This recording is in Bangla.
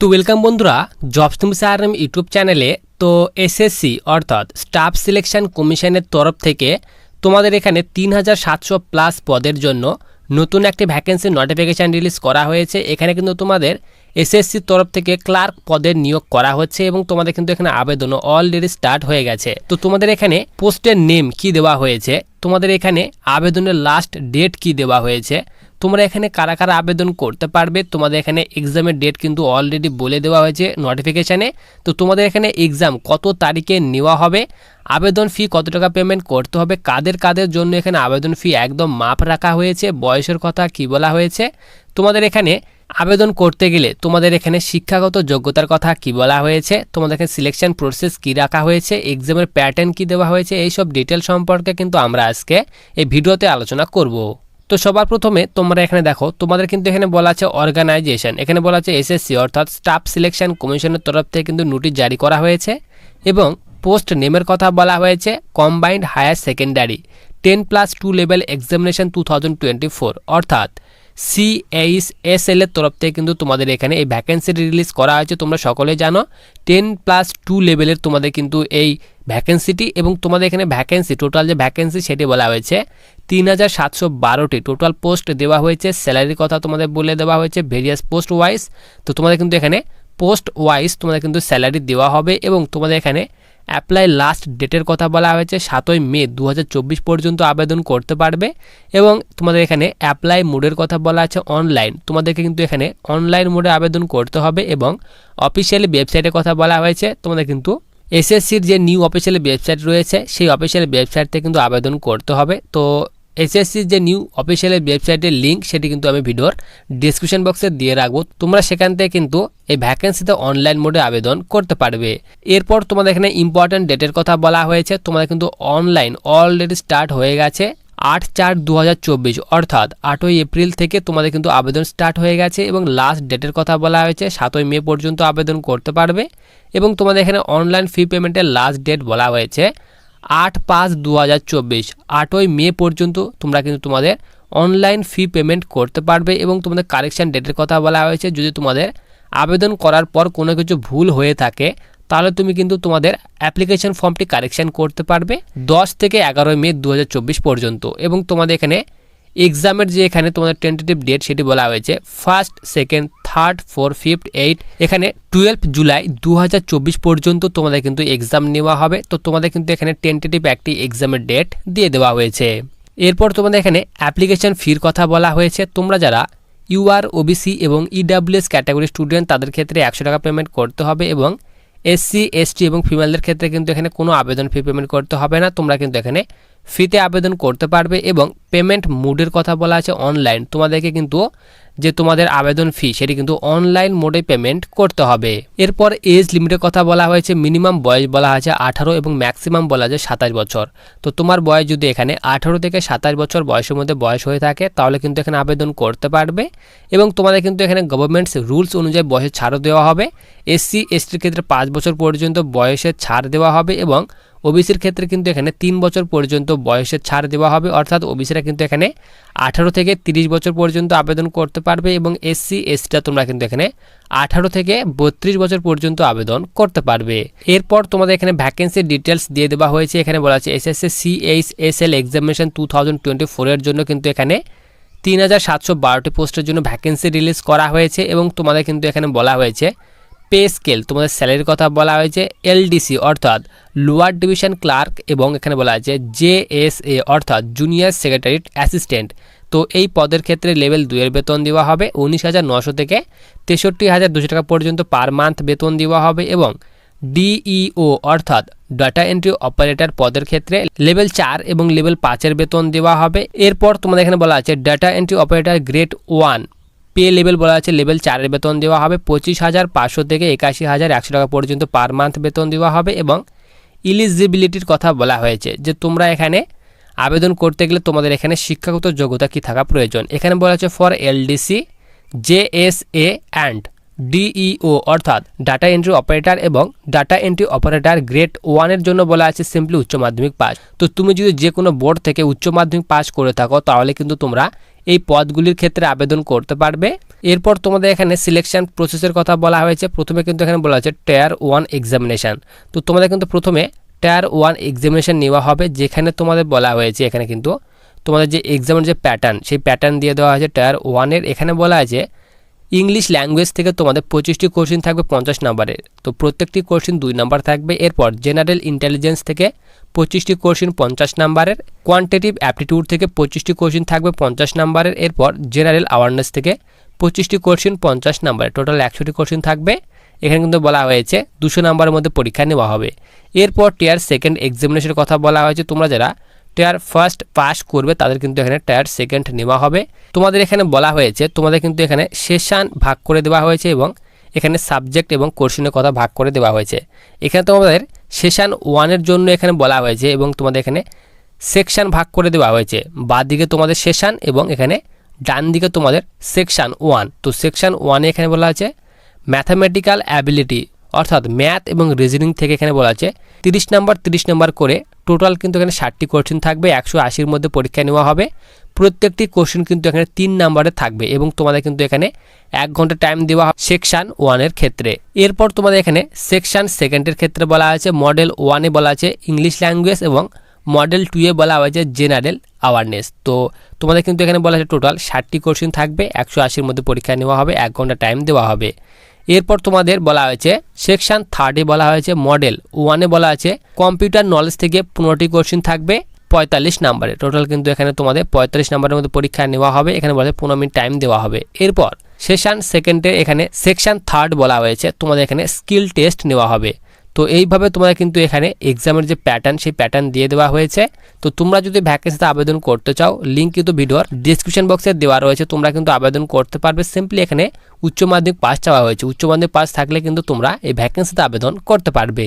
তো ওয়েলকাম বন্ধুরা জবস তুমি সারএম ইউটিউব চ্যানেলে তো এসএসসি অর্থাৎ স্টাফ সিলেকশন কমিশনের তরফ থেকে তোমাদের এখানে তিন হাজার সাতশো প্লাস পদের জন্য নতুন একটি ভ্যাকেন্সি নোটিফিকেশান রিলিজ করা হয়েছে। এখানে কিন্তু তোমাদের এসএসসির তরফ থেকে ক্লার্ক পদের নিয়োগ করা হচ্ছে এবং তোমাদের কিন্তু এখানে আবেদনও অলরেডি স্টার্ট হয়ে গেছে। তো তোমাদের এখানে পোস্টের নেম কি দেওয়া হয়েছে? তোমাদের এখানে আবেদনের লাস্ট ডেট কি দেওয়া হয়েছে? তোমরা এখানে কারা কারা আবেদন করতে পারবে? তোমাদের এখানে এক্সামের ডেট কিন্তু অলরেডি বলে দেওয়া হয়েছে নোটিফিকেশানে তো তোমাদের এখানে এক্সাম কত তারিখে নেওয়া হবে? আবেদন ফি কত টাকা পেমেন্ট করতে হবে? কাদের কাদের জন্য এখানে আবেদন ফি একদম মাপ রাখা হয়েছে? বয়সের কথা কি বলা হয়েছে? তোমাদের এখানে আবেদন করতে গেলে তোমাদের এখানে শিক্ষাগত যোগ্যতার কথা কি বলা হয়েছে? তোমাদের এখানে সিলেকশন প্রসেস কি রাখা হয়েছে? এক্সামের প্যাটার্ন কি দেওয়া হয়েছে? এইসব ডিটেল সম্পর্কে কিন্তু আমরা আজকে এই ভিডিওতে আলোচনা করব। তো সবার প্রথমে তোমরা এখানে দেখো, তোমাদের কিন্তু এখানে বলা আছে অর্গানাইজেশন এখানে বলা আছে এসএসসি অর্থাৎ স্টাফ সিলেকশন কমিশনের তরফ থেকে কিন্তু নোটিশ জারি করা হয়েছে এবং পোস্ট নেমের কথা বলা হয়েছে combined higher secondary ten plus two level examination two thousand twenty four অর্থাৎ সিএইচ এস এল এর তরফ থেকে কিন্তু তোমাদের এখানে এই ভ্যাকেন্সিটি রিলিজ করা হয়েছে, তোমরা সকলে জানো। টেন প্লাস টু লেভেলের তোমাদের কিন্তু এই ভ্যাকেন্সিটি এবং তোমাদের এখানে ভ্যাকেন্সি টোটাল যে ভ্যাকেন্সি সেটি বলা হয়েছে তিন হাজার সাতশো বারোটি টোটাল পোস্ট দেওয়া হয়েছে। স্যালারির কথা তোমাদের বলে দেওয়া হয়েছে ভেরিয়াস পোস্ট ওয়াইজ তো তোমাদের কিন্তু এখানে পোস্ট ওয়াইজ তোমাদের কিন্তু স্যালারি দেওয়া হবে এবং তোমাদের এখানে অ্যাপ্লাই লাস্ট ডেটের কথা বলা হয়েছে, সাতই মে দু হাজার চব্বিশ পর্যন্ত আবেদন করতে পারবে এবং তোমাদের এখানে অ্যাপ্লাই মোডের কথা বলা আছে অনলাইন তোমাদেরকে কিন্তু এখানে অনলাইন মোডে আবেদন করতে হবে এবং অফিসিয়ালি ওয়েবসাইটের কথা বলা হয়েছে। তোমাদের কিন্তু এসএসসির যে নিউ অফিসিয়ালি ওয়েবসাইট রয়েছে, সেই অফিসিয়াল ওয়েবসাইট থেকে কিন্তু আবেদন করতে হবে। তো এসএসসির যে নিউ অফিসিয়াল ওয়েবসাইটের লিঙ্ক সেটি কিন্তু আমি ভিডিওর ডিসক্রিপশন বক্সে দিয়ে রাখব। তোমরা সেখান থেকে কিন্তু এই ভ্যাকেন্সিতে অনলাইন মোডে আবেদন করতে পারবে। এরপর তোমাদের এখানে ইম্পর্ট্যান্ট ডেটের কথা বলা হয়েছে। তোমাদের কিন্তু অনলাইন অলরেডি স্টার্ট হয়ে গেছে আট চার দু অর্থাৎ আটই এপ্রিল থেকে তোমাদের কিন্তু আবেদন স্টার্ট হয়ে গেছে এবং লাস্ট ডেটের কথা বলা হয়েছে, সাতই মে পর্যন্ত আবেদন করতে পারবে। এবং তোমাদের এখানে অনলাইন ফি পেমেন্টের লাস্ট ডেট বলা হয়েছে। আট পাঁচ দু হাজার চব্বিশ। আটই মে পর্যন্ত তোমরা কিন্তু তোমাদের অনলাইন ফি পেমেন্ট করতে পারবে এবং তোমাদের কারেকশান ডেটের কথা বলা হয়েছে। যদি তোমাদের আবেদন করার পর কোনো কিছু ভুল হয়ে থাকে, তাহলে তুমি কিন্তু তোমাদের অ্যাপ্লিকেশন ফর্মটি কারেকশান করতে পারবে। দশ থেকে এগারোই মে দু হাজার চব্বিশ পর্যন্ত এবং তোমাদের এখানে এক্সামের যে এখানে তোমাদের টেন্টেটিভ ডেট সেটি বলা হয়েছে first second third four fifth eight এখানে টুয়েলভ জুলাই দু হাজার চব্বিশ পর্যন্ত তোমাদের কিন্তু এক্সাম নেওয়া হবে। তো তোমাদের কিন্তু এখানে টেন্টেটিভ একটি এক্সামের ডেট দিয়ে দেওয়া হয়েছে। এরপর তোমাদের এখানে অ্যাপ্লিকেশন ফির কথা বলা হয়েছে। তোমরা যারা ইউআর ওবিসি এবং ইডাব্লিউএস ক্যাটাগরি স্টুডেন্ট তাদের ক্ষেত্রে একশো টাকা পেমেন্ট করতে হবে এবং এসসি এসটি এবং ফিমেলদের ক্ষেত্রে কিন্তু এখানে কোনো আবেদন ফি পেমেন্ট করতে হবে না। তোমরা কিন্তু এখানে ফিতে আবেদন করতে পারবে এবং পেমেন্ট মোডের কথা বলা আছে অনলাইন। তোমাদেরকে কিন্তু যে তোমাদের আবেদন ফি সেটি কিন্তু অনলাইন মোডে পেমেন্ট করতে হবে। এরপর এজ লিমিটের কথা বলা হয়েছে মিনিমাম বয়স বলা হয়েছে আঠারো এবং ম্যাক্সিমাম বলা আছে সাতাশ বছর। তো তোমার বয়স যদি এখানে আঠারো থেকে সাতাশ বছর বয়সের মধ্যে বয়স হয়ে থাকে, তাহলে কিন্তু এখানে আবেদন করতে পারবে এবং তোমাদের কিন্তু এখানে গভর্নমেন্টস রুলস অনুযায়ী বয়সের ছাড়ও দেওয়া হবে। এসসি এসটির ক্ষেত্রে পাঁচ বছর পর্যন্ত বয়সের ছাড় দেওয়া হবে এবং ওবিসির ক্ষেত্রে কিন্তু এখানে তিন বছর পর্যন্ত বয়সের ছাড় দেওয়া হবে। অর্থাৎ ওবিসিরা কিন্তু এখানে আঠারো থেকে তিরিশ বছর পর্যন্ত আবেদন করতে পারবে এবং এসসি এসটিটা তোমরা কিন্তু এখানে আঠারো থেকে বত্রিশ বছর পর্যন্ত আবেদন করতে পারবে। এরপর তোমাদের এখানে ভ্যাকেন্সির ডিটেলস দিয়ে দেওয়া হয়েছে। এখানে বলা আছে, SSC, CH S L examination two thousand twenty ফোরের জন্য কিন্তু এখানে তিন হাজার সাতশো বারোটি পোস্টের জন্য ভ্যাকেন্সি রিলিজ করা হয়েছে এবং তোমাদের কিন্তু এখানে বলা হয়েছে পে স্কেল, তোমাদের স্যালারির কথা বলা হয়েছে, এলডিসি, অর্থাৎ লোয়ার ডিভিশন ক্লার্ক এবং এখানে বলা আছে জেএসএ অর্থাৎ জুনিয়র সেক্রেটারি অ্যাসিস্ট্যান্ট। তো এই পদের ক্ষেত্রে লেভেল দুইয়ের বেতন দেওয়া হবে, উনিশ হাজার নশো থেকে তেষট্টি হাজার দুশো টাকা পর্যন্ত পার মান্থ বেতন দেওয়া হবে এবং ডিইও অর্থাৎ ডাটা এন্ট্রি অপারেটর পদের ক্ষেত্রে লেভেল চার এবং লেভেল পাঁচের বেতন দেওয়া হবে। এরপর তোমাদের এখানে বলা আছে, data entry operator grade one. Pay level বলা আছে লেভেল চারের বেতন দেওয়া হবে, পঁচিশ হাজার পাঁচশো থেকে একাশি হাজার একশো টাকা পর্যন্ত পার মান্থ বেতন দেওয়া হবে এবং ইলিজিবিলিটির কথা বলা হয়েছে যে তোমরা এখানে আবেদন করতে গেলে তোমাদের এখানে শিক্ষাগত যোগ্যতা কী থাকা প্রয়োজন। এখানে বলা আছে for LDC J S A and DEO, অর্থাৎ ডাটা এন্ট্রি অপারেটর এবং ডাটা এন্ট্রি অপারেটর গ্রেড ওয়ানের জন্য বলা আছে সিম্পলি উচ্চ মাধ্যমিক পাস। তো তুমি যদি যে কোনো বোর্ড থেকে উচ্চ মাধ্যমিক পাস করে থাকো, তাহলে কিন্তু তোমরা এই পদগুলির ক্ষেত্রে আবেদন করতে পারবে। এরপর তোমাদের এখানে সিলেকশন প্রসেসের কথা বলা হয়েছে। প্রথমে কিন্তু এখানে বলা হয়েছে টায়ার ওয়ান এক্সামিনেশান তো তোমাদের কিন্তু প্রথমে টায়ার ওয়ান এক্সামিনেশান নেওয়া হবে, যেখানে তোমাদের বলা হয়েছে এখানে কিন্তু তোমাদের যে এক্সামের যে প্যাটার্ন সেই প্যাটার্ন দিয়ে দেওয়া হয়েছে টায়ার ওয়ানের এখানে বলা আছে ইংলিশ ল্যাঙ্গুয়েজ থেকে তোমাদের পঁচিশটি কোশ্চিন থাকবে পঞ্চাশ নাম্বারের তো প্রত্যেকটি কোশ্চিন দুই নাম্বার থাকবে। এরপর জেনারেল ইন্টেলিজেন্স থেকে পঁচিশটি কোশ্চিন পঞ্চাশ নাম্বারের কোয়ান্টিটিভ অ্যাপটিটিউড থেকে পঁচিশটি কোশ্চিন থাকবে পঞ্চাশ নাম্বারের এরপর জেনারেল অ্যাওয়ারনেস থেকে পঁচিশটি কোশ্চিন পঞ্চাশ নাম্বারের টোটাল একশোটি কোশ্চিন থাকবে। এখানে কিন্তু বলা হয়েছে দুশো নাম্বারের মধ্যে পরীক্ষা নেওয়া হবে। এরপর টিয়ার সেকেন্ড এক্সামিনেশনের কথা বলা হয়েছে। তোমরা যারা টায়ার ফার্স্ট পাস করবে, তাদের কিন্তু এখানে টায়ার সেকেন্ড নেওয়া হবে। তোমাদের এখানে বলা হয়েছে, তোমাদের কিন্তু এখানে সেশন ভাগ করে দেওয়া হয়েছে এবং এখানে সাবজেক্ট এবং কোর্শনের কথা ভাগ করে দেওয়া হয়েছে। এখানে তোমাদের সেশন ওয়ানের জন্য এখানে বলা হয়েছে এবং তোমাদের এখানে সেকশন ভাগ করে দেওয়া হয়েছে। দিকে তোমাদের সেশন এবং এখানে ডান দিকে তোমাদের সেকশন ওয়ান তো সেকশন ওয়ানে এখানে বলা আছে ম্যাথামেটিক্যাল অ্যাবিলিটি অর্থাৎ ম্যাথ এবং রিজনিং থেকে এখানে বলা আছে, তিরিশ নাম্বার তিরিশ নাম্বার করে টোটাল কিন্তু এখানে ষাটটি কোশ্চেন থাকবে, একশো আশির মধ্যে পরীক্ষা নেওয়া হবে। প্রত্যেকটি কোশ্চেন কিন্তু এখানে তিন নাম্বারে থাকবে এবং তোমাদের কিন্তু এখানে এক ঘণ্টা টাইম দেওয়া হবে সেকশন ওয়ানের ক্ষেত্রে। এরপর তোমাদের এখানে সেকশান সেকেন্ডের ক্ষেত্রে বলা আছে মডেল ওয়ানে বলা আছে ইংলিশ ল্যাঙ্গুয়েজ এবং মডেল টুয়ে বলা হয়েছে জেনারেল অ্যাওয়ারনেস তো তোমাদের কিন্তু এখানে বলা আছে টোটাল ষাটটি কোশ্চেন থাকবে, একশো আশির মধ্যে পরীক্ষা নেওয়া হবে, এক ঘণ্টা টাইম দেওয়া হবে। এরপর তোমাদের বলা হয়েছে সেকশান থার্ডে বলা হয়েছে মডেল ওয়ানে বলা আছে কম্পিউটার নলেজ থেকে পনেরোটি কোশ্চিন থাকবে, পঁয়তাল্লিশ নাম্বারে টোটাল কিন্তু এখানে তোমাদের পঁয়তাল্লিশ নাম্বারের মধ্যে পরীক্ষা নেওয়া হবে, এখানে বলা পনেরো মিনিট টাইম দেওয়া হবে। এরপর সেশান সেকেন্ডে এখানে সেকশান থার্ড বলা হয়েছে, তোমাদের এখানে স্কিল টেস্ট নেওয়া হবে। তো এইভাবে তোমাদের কিন্তু এখানে এক্সামের যে প্যাটার্ন সেই প্যাটার্ন দিয়ে দেওয়া হয়েছে। তো তোমরা যদি ভ্যাকেন্সিতে আবেদন করতে চাও লিঙ্ক কিন্তু ভিডিওর ডিসক্রিপশন বক্সে দেওয়া রয়েছে। তোমরা কিন্তু আবেদন করতে পারবে। সিম্পলি এখানে উচ্চ মাধ্যমিক পাস চাওয়া হয়েছে। উচ্চ মাধ্যমিক পাস থাকলে কিন্তু তোমরা এই ভ্যাকেন্সিতে আবেদন করতে পারবে।